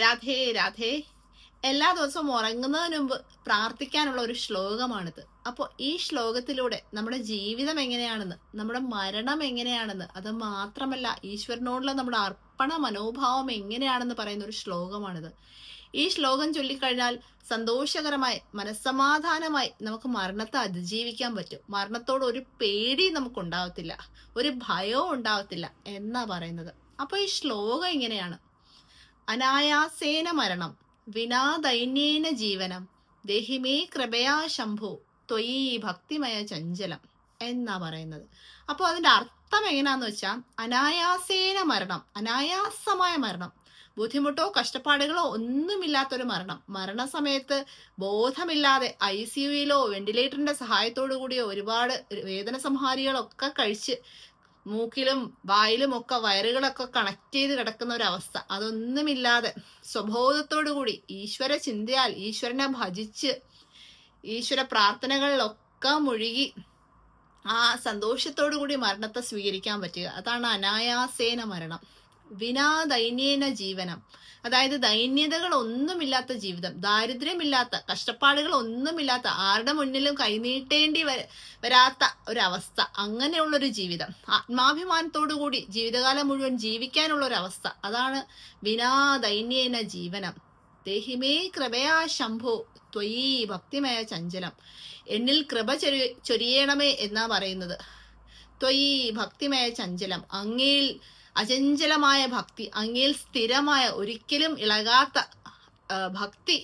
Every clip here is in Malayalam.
രാധേ രാധേ. എല്ലാ ദിവസവും ഉറങ്ങുന്നതിന് മുമ്പ് പ്രാർത്ഥിക്കാനുള്ള ഒരു ശ്ലോകമാണിത്. അപ്പോൾ ഈ ശ്ലോകത്തിലൂടെ നമ്മുടെ ജീവിതം എങ്ങനെയാണെന്ന് നമ്മുടെ മരണം എങ്ങനെയാണെന്ന് അത് മാത്രമല്ല ഈശ്വരനോടുള്ള നമ്മുടെ അർപ്പണ മനോഭാവം എങ്ങനെയാണെന്ന് പറയുന്ന ഒരു ശ്ലോകമാണിത്. ഈ ശ്ലോകം ചൊല്ലിക്കഴിഞ്ഞാൽ സന്തോഷകരമായി മനസ്സമാധാനമായി നമുക്ക് മരണത്തെ അതിജീവിക്കാൻ പറ്റും. മരണത്തോട് ഒരു പേടി നമുക്ക് ഉണ്ടാവത്തില്ല ഒരു ഭയവും ഉണ്ടാവത്തില്ല എന്നാ പറയുന്നത്. അപ്പൊ ഈ ശ്ലോകം ഇങ്ങനെയാണ് അനായാസേന മരണം വിനാ ദൈന്യേന ജീവനം. ദേഹിമേ കൃപയാ ശംഭു. ത്വയീ ഭക്തിമയ ചഞ്ചലം എന്നാ പറയുന്നത്. അപ്പോൾ അതിന്റെ അർത്ഥം എങ്ങനെയാന്ന് വെച്ചാൽ അനായാസേന മരണം അനായാസമായ മരണം. ബുദ്ധിമുട്ടോ കഷ്ടപ്പാടുകളോ ഒന്നുമില്ലാത്തൊരു മരണം. മരണസമയത്ത് ബോധമില്ലാതെ ഐ സി യുയിലോ വെന്റിലേറ്ററിന്റെ സഹായത്തോടു കൂടിയോ ഒരുപാട് വേദന സംഹാരികളൊക്കെ കഴിച്ച് മൂക്കിലും വായിലും ഒക്കെ വയറുകളൊക്കെ കണക്ട് ചെയ്ത് കിടക്കുന്ന ഒരു അവസ്ഥ. അതൊന്നുമില്ലാതെ സ്വബോധത്തോടു കൂടി ഈശ്വര ചിന്തയാൽ ഈശ്വരനെ ഭജിച്ച് ഈശ്വര പ്രാർത്ഥനകളിലൊക്കെ മുഴുകി ആ സന്തോഷത്തോടു കൂടി മരണത്തെ സ്വീകരിക്കാൻ പറ്റുക. അതാണ് അനായാസേന മരണം. വിനാ ദൈന്യേന ജീവനം. അതായത് ദൈന്യതകൾ ഒന്നുമില്ലാത്ത ജീവിതം ദാരിദ്ര്യമില്ലാത്ത കഷ്ടപ്പാടുകൾ ഒന്നുമില്ലാത്ത ആരുടെ മുന്നിലും കൈനീട്ടേണ്ടി വര വരാത്ത ഒരവസ്ഥ അങ്ങനെയുള്ളൊരു ജീവിതം. ആത്മാഭിമാനത്തോടു കൂടി ജീവിതകാലം മുഴുവൻ ജീവിക്കാനുള്ള ഒരു അവസ്ഥ അതാണ് വിനാ ദൈന്യേന ജീവനം. ദേഹിമേ കൃപയാ ശംഭോ ത്വയീ ഭക്തിമയ ചഞ്ചലം. എന്നിൽ കൃപ ചൊരി ചൊരിയണമേ എന്നാ പറയുന്നത്. ത്വയീ ഭക്തിമയ ചഞ്ചലം അങ്ങയിൽ അചഞ്ചലമായ ഭക്തി അങ്ങയിൽ സ്ഥിരമായ ഒരിക്കലും ഇളകാത്ത ഭക്തി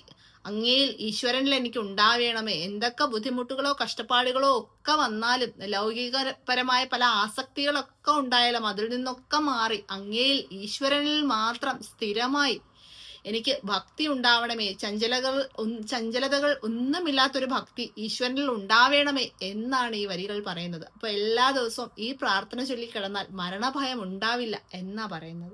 അങ്ങയിൽ ഈശ്വരനിൽ എനിക്ക് ഉണ്ടാവേണമേ എന്തൊക്കെ ബുദ്ധിമുട്ടുകളോ കഷ്ടപ്പാടുകളോ ഒക്കെ വന്നാലും ലൗകികപരമായ പല ആസക്തികളൊക്കെ ഉണ്ടായാലും അതിൽ നിന്നൊക്കെ മാറി അങ്ങയിൽ ഈശ്വരനിൽ മാത്രം സ്ഥിരമായി എനിക്ക് ഭക്തി ഉണ്ടാവണമേ. ചഞ്ചലകൾ ചഞ്ചലതകൾ ഒന്നുമില്ലാത്തൊരു ഭക്തി ഈശ്വരനിൽ ഉണ്ടാവേണമേ എന്നാണ് ഈ വരികൾ പറയുന്നത്. അപ്പൊ എല്ലാ ദിവസവും ഈ പ്രാർത്ഥന ചൊല്ലി കിടന്നാൽ മരണഭയം ഉണ്ടാവില്ല എന്നാ പറയുന്നത്.